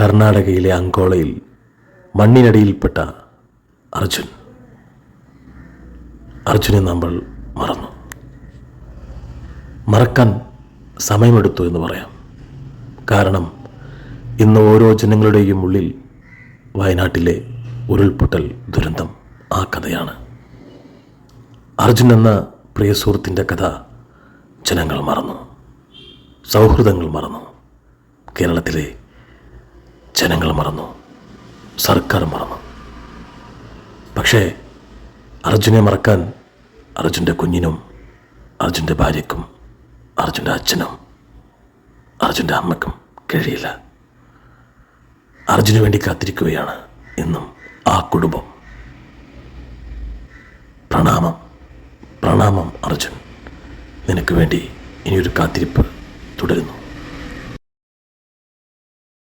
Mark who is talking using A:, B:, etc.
A: കർണാടകയിലെ അങ്കോളയിൽ മണ്ണിനടിയിൽപ്പെട്ട അർജുൻ. അർജുനെ നമ്മൾ മറന്നു. മറക്കാൻ സമയമെടുത്തു എന്ന് പറയാം. കാരണം ഇന്ന് ഓരോ ജനങ്ങളുടെയും ഉള്ളിൽ വയനാട്ടിലെ ഉരുൾപൊട്ടൽ ദുരന്തം ആ കഥയാണ്. അർജുൻ എന്ന പ്രിയ സുഹൃത്തിന്റെ കഥ ജനങ്ങൾ മറന്നു. സൗഹൃദങ്ങൾ മറന്നു. കേരളത്തിലെ ജനങ്ങൾ മറന്നു. സർക്കാർ മറന്നു. പക്ഷേ അർജുനെ മറക്കാൻ അർജുന്റെ കുഞ്ഞിനും അർജുന്റെ ഭാര്യക്കും അർജുന്റെ അച്ഛനും അർജുന്റെ അമ്മയ്ക്കും കഴിയില്ല. അർജുന് വേണ്ടി കാത്തിരിക്കുകയാണ് ഇന്നും ആ കുടുംബം. പ്രണാമം പ്രണാമം അർജുൻ. നിനക്ക് വേണ്ടി ഇനിയൊരു കാത്തിരിപ്പ് തുടരുന്നു.